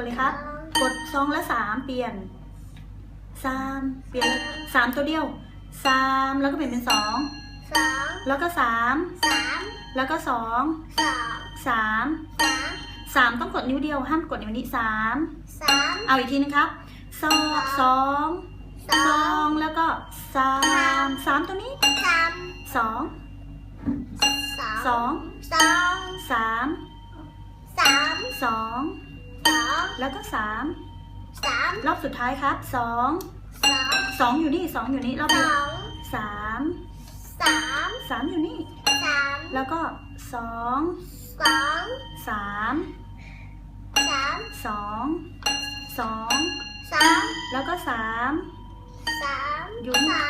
ดเลยครับ กดสองและสามเปลี่ยนสามเปลี่ยนสามตัวเดียวสามแล้วก็เปลี่ยนเป็นสองสองแล้วก็สามสามแล้วก็สองสองสามสามสามต้องกดนิ้วเดียวห้ามกดนิ้วนี้สามสามเอาอีกทีนึงครับสองสองสสอองงแล้วก็สามสามตัวนี้สามสองสองสองสองสามสามสองสอง แล้วก็สามสามรอบสุดท้ายครับสองสองสองอยู่นี่สองอยู่นี่รอบสนี้องสามสามสามอยู่นี่ สามแล้วก็สองสองสามสามสองสองสามแล้วก็สามสามอยู่นี่สาม